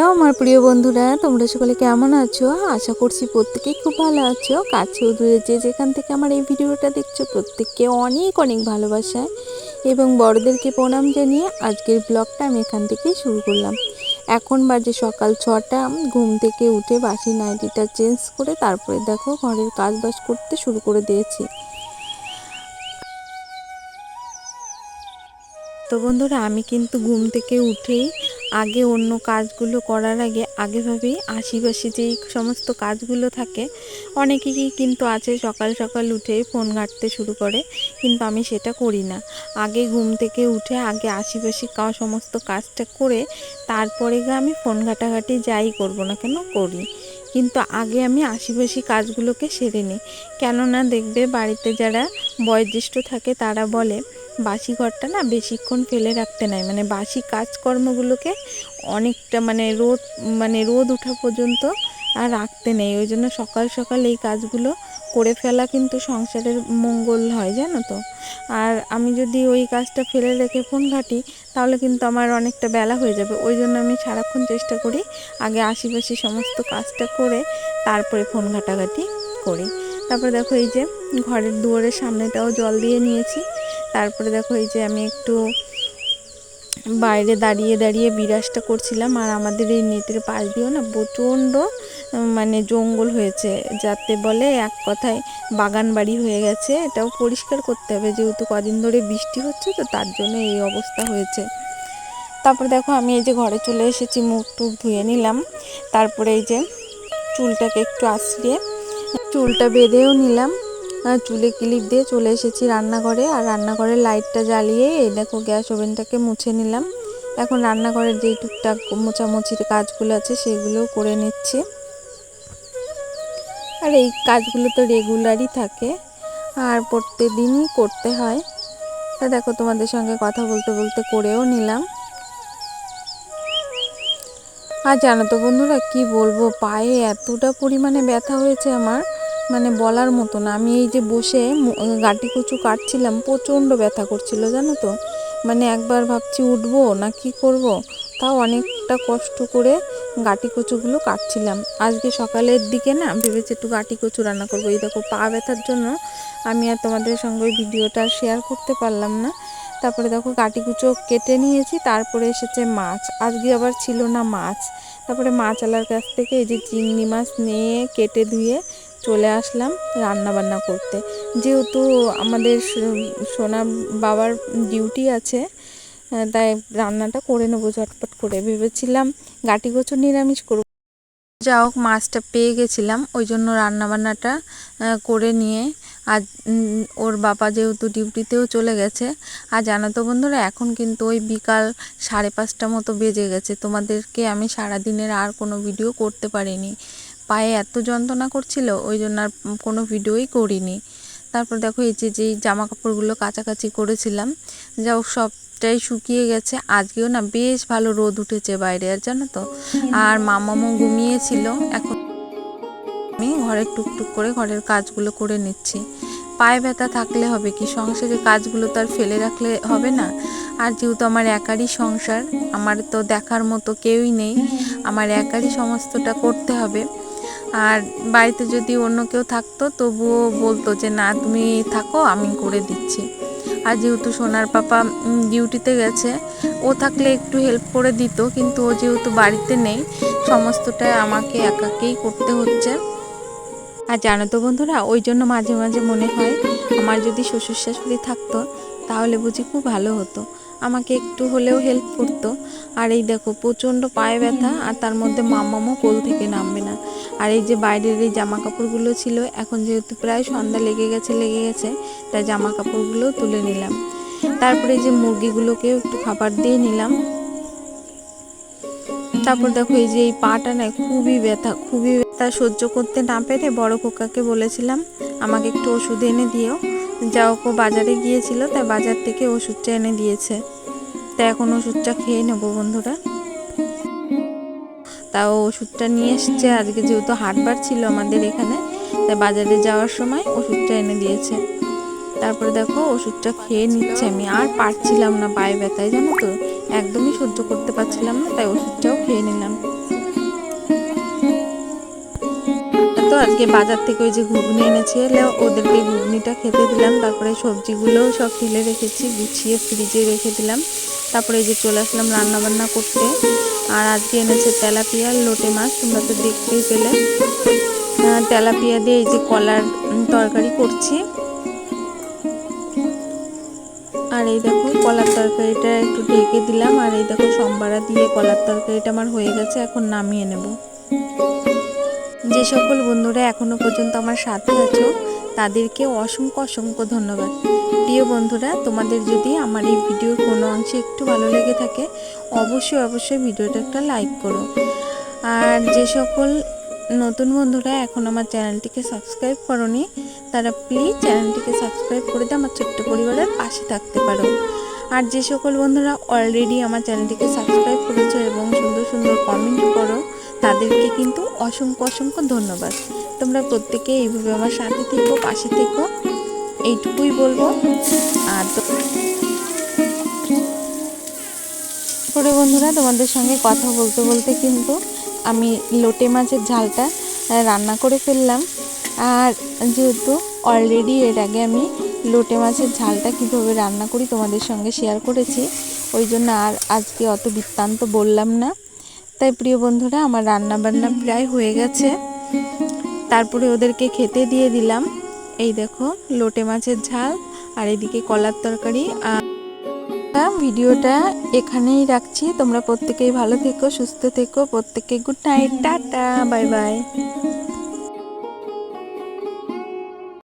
Hello আমার প্রিয় বন্ধুরা, তোমরা সকলে কেমন আছো? আশা করছি প্রত্যেকেই খুব ভালো আছো। কাছেও দূরে যে যেখান থেকে আমার এই ভিডিওটা দেখছ, প্রত্যেককে অনেক অনেক ভালোবাসা। এবং বড়দেরকে প্রণাম জানিয়ে আজকের ব্লগটা আমি এখান থেকেই শুরু করলাম। এখন বাজে সকাল ছটা, ঘুম থেকে উঠে বাসি নাইটিটা চেঞ্জ করে তারপরে দেখো ঘরের কাজ বাজ করতে শুরু করে দিয়েছি। তো বন্ধুরা, আমি কিন্তু ঘুম থেকে উঠেই আগে অন্য কাজগুলো করার আগে আগেভাবেই ভাবেই আশিপাশি যেই সমস্ত কাজগুলো থাকে। অনেকেরই কিন্তু আছে সকাল সকাল উঠেই ফোন ঘাঁটতে শুরু করে, কিন্তু আমি সেটা করি না। আগে ঘুম থেকে উঠে আগে আশিপাশি সমস্ত কাজটা করে, তারপরে গিয়ে আমি ফোন ঘাটাঘাটি যাই করব না কেন করি। কিন্তু আগে আমি আশিপাশি কাজগুলোকে সেরে নিই। কেননা দেখবে বাড়িতে যারা বয়োজ্যেষ্ঠ থাকে তারা বলে বাসি ঘরটা না বেশিক্ষণ ফেলে রাখতে নাই। মানে বাসি কাজকর্মগুলোকে অনেকটা মানে রোদ মানে রোদ ওঠা পর্যন্ত আর রাখতে নেই। ওই জন্য সকাল সকাল এই কাজগুলো করে ফেলা কিন্তু সংসারের মঙ্গল হয়, জানো তো। আর আমি যদি ওই কাজটা ফেলে রেখে ফোন ঘাঁটি, তাহলে কিন্তু আমার অনেকটা বেলা হয়ে যাবে। ওই জন্য আমি সারাক্ষণ চেষ্টা করি আগে আশেপাশে সমস্ত কাজটা করে তারপরে ফোন ঘাটাঘাটি করি। তারপরে দেখো এই যে ঘরের দুয়ারের সামনেটাও জল দিয়ে নিয়েছি। তারপরে দেখো এই যে আমি একটু বাইরে দাঁড়িয়ে দাঁড়িয়ে বিরাজটা করছিলাম, আর আমাদের এই নেটের পাশ দিয়েও না প্রচণ্ড মানে জঙ্গল হয়েছে। যাতে বলে এক কথায় বাগান বাড়ি হয়ে গেছে, এটাও পরিষ্কার করতে হবে। যেহেতু কদিন ধরে বৃষ্টি হচ্ছে, তো তার জন্য এই অবস্থা হয়েছে। তারপর দেখো আমি এই যে ঘরে চলে এসেছি, মুখ টুক ধুয়ে নিলাম। তারপরে এই যে চুলটাকে একটু আশ্রিয়ে চুলটা বেঁধেও নিলাম। চুলে ক্লিপ দিয়ে চলে এসেছি রান্নাঘরে। আর রান্নাঘরের লাইটটা জ্বালিয়ে, এই দেখো গ্যাস ওভেনটাকে মুছে নিলাম। এখন রান্নাঘরের যেই টুকটাক মোচামুচির কাজগুলো আছে, সেগুলোও করে নিচ্ছি। আর এই কাজগুলো তো রেগুলারই থাকে, আর প্রত্যেক দিনই করতে হয়। তা দেখো, তোমাদের সঙ্গে কথা বলতে বলতে করেও নিলাম। আর জানো তো বন্ধুরা, কি বলব, পায়ে এতটা পরিমাণে ব্যথা হয়েছে আমার। মানে বলার মতো না। আমি এই যে বসে গাটি কুচু কাটছিলাম, প্রচণ্ড ব্যথা করছিল, জানো তো। মানে একবার ভাবছি, উঠবো না কি করব। তাও অনেকটা কষ্ট করে গাটি কচুগুলো কাটছিলাম। আজকে সকালের দিকে না, ভেবেছি একটু গাটি কচু রান্না করব। এই দেখো, পা ব্যথার জন্য আমি আর তোমাদের সঙ্গে ওই ভিডিওটা শেয়ার করতে পারলাম না। তারপরে দেখো কাটি কুচো কেটে নিয়েছি, তারপরে এসেছে মাছ। আজকে আবার ছিল না মাছ। তারপরে মাছওয়ালার কাছ থেকে এই যে চিংড়ি মাছ নিয়ে কেটে ধুয়ে চলে আসলাম রান্না বান্না করতে। যেহেতু আমাদের সোনা বাবার ডিউটি আছে তাই রান্নাটা করে নেব ঝটপট করে। ভেবেছিলাম গাটি গোছর নিরামিষ করব। যা হোক, মাছটা পেয়ে গেছিলাম, ওই জন্য রান্নাবান্নাটা করে নিয়ে আর ওর বাবা যেহেতু ডিউটিতেও চলে গেছে, আর জানো তো বন্ধুরা, এখন কিন্তু ওই বিকাল সাড়ে পাঁচটা মতো বেজে গেছে। তোমাদেরকে আমি সারা দিনের আর কোনো ভিডিও করতে পারিনি। পায়ে এত যন্ত্রণা করছিল, ওই জন্য আর কোনো ভিডিওই করিনি। তারপর দেখো এই যে যেই জামা কাপড়গুলো কাছাকাছি করেছিলাম, যা সবটাই শুকিয়ে গেছে। আজকেও না বেশ ভালো রোদ উঠেছে বাইরে, আর জানো তো? আর মামামো ঘুমিয়েছিল, এখন আমি ঘরের টুকটুক করে ঘরের কাজগুলো করে নিচ্ছি। পায়ে ব্যথা থাকলে হবে কি? সংসারের কাজগুলো তো আর ফেলে রাখলে হবে না। আর যেহেতু আমার একারই সংসার, আমার তো দেখার মতো কেউই নেই, আমার একারই সমস্তটা করতে হবে। আর বাড়িতে যদি অন্য কেউ থাকতো, তবুও বলতো যে, না, তুমি থাকো, আমি করে দিচ্ছি। আর যেহেতু সোনার পাপা ডিউটিতে গেছে, ও থাকলে একটু হেল্প করে দিত, কিন্তু ও যেহেতু বাড়িতে নেই, সমস্তটা আমাকে একাকেই করতে হচ্ছে। আর জানো তো বন্ধুরা, ওই জন্য মাঝে মাঝে মনে হয়, আমার যদি শ্বশুর শাশুড়ি থাকতো, তাহলে বুঝি খুব ভালো হতো। আমাকে একটু হলেও হেল্প করতো। আর এই দেখো, প্রচণ্ড পায়ে ব্যথা, আর তার মধ্যে মামামও কোল থেকে নামবে না। আর এই যে বাইরের এই জামা কাপড়গুলো ছিল, এখন যেহেতু প্রায় সন্ধ্যা লেগে গেছে লেগে গেছে, তাই জামা কাপড়গুলো তুলে নিলাম। তারপরে যে মুরগিগুলোকে একটু খাবার দিয়ে নিলাম। তারপর দেখো এই যে এই পাটা না, খুবই ব্যথা খুবই ব্যথা সহ্য করতে না পেরে বড় খোকাকে বলেছিলাম, আমাকে একটু ওষুধ এনে দিও। যা ওকে বাজারে গিয়েছিল, তাই বাজার থেকে ওষুধটা এনে দিয়েছে। তাই এখন ওষুধটা খেয়ে নেব বন্ধুরা। তাও ওষুধটা নিয়ে এসছে। আজকে যেহেতু হাটবার ছিল আমাদের এখানে, তাই বাজারে যাওয়ার সময় ওষুধটা এনে দিয়েছে। তারপরে দেখো ওষুধটা খেয়ে নিচ্ছে। আমি আর পারছিলাম না পায়ে ব্যথায়, জানো তো? একদমই সহ্য করতে পারছিলাম না, তাই ওষুধটাও খেয়ে নিলাম। তো আজকে বাজার থেকে ওই যে ঘুগনি এনেছে ওদেরকে ঘুগনিটা খেতে দিলাম, তারপরে সবজিগুলোও সব তুলে রেখেছি, গুছিয়ে ফ্রিজে রেখে দিলাম। তারপরে এই যে চলে আসলাম রান্না বান্না করতে। আর আজকে এনেছে তেলাপিয়া লোটে মাছ, তোমরা তো দেখতেই পেলে। তেলাপিয়া দিয়ে এই যে কলার তরকারি করছি। আর এই দেখো, কলার তরকারিটা একটু ঢেকে দিলাম। আর এই দেখো, সম্বারা দিয়ে কলার তরকারিটা আমার হয়ে গেছে, এখন নামিয়ে নেব। যে সকল বন্ধুরা এখনও পর্যন্ত আমার সাথে আছো, তাদেরকে অসংখ্য অসংখ্য ধন্যবাদ। প্রিয় বন্ধুরা, তোমাদের যদি আমার এই ভিডিওর কোনো অংশে একটু ভালো লেগে থাকে, অবশ্যই অবশ্যই ভিডিওটা একটা লাইক করো। আর যে সকল নতুন বন্ধুরা এখন আমার চ্যানেলটিকে সাবস্ক্রাইব করনি, তারা প্লিজ চ্যানেলটিকে সাবস্ক্রাইব করে দিয়ে আমার ছোট্ট পরিবারের পাশে থাকতে পারো। আর যে সকল বন্ধুরা অলরেডি আমার চ্যানেলটিকে সাবস্ক্রাইব করেছ এবং সুন্দর সুন্দর কমেন্ট করো তাদেরকে কিন্তু অসংখ্য অসংখ্য ধন্যবাদ। তোমরা প্রত্যেকে এইভাবে আমার সাথে থেকো, পাশে থেকো। এইটুকুই বলব। আর করে বন্ধুরা, তোমাদের সঙ্গে কথা বলতে বলতে কিন্তু আমি লোটে মাছের ঝালটা রান্না করে ফেললাম। আর যেহেতু অলরেডি এর আগে আমি লোটে মাছের ঝালটা কীভাবে রান্না করি তোমাদের সঙ্গে শেয়ার করেছি, ওই জন্য আর আজকে অত বৃত্তান্ত বললাম না। তাই প্রিয় বন্ধুরা, আমার রান্না বান্না প্রায় হয়ে গেছে। তারপরে ওদেরকে খেতে দিয়ে দিলাম। এই দেখো, লোটে মাছের ঝাল আর এদিকে কলার তরকারি। আর ভিডিওটা এখানেই রাখছি। তোমরা প্রত্যেকেই ভালো থেকো, সুস্থ থেকো। প্রত্যেকে good night tata bye bye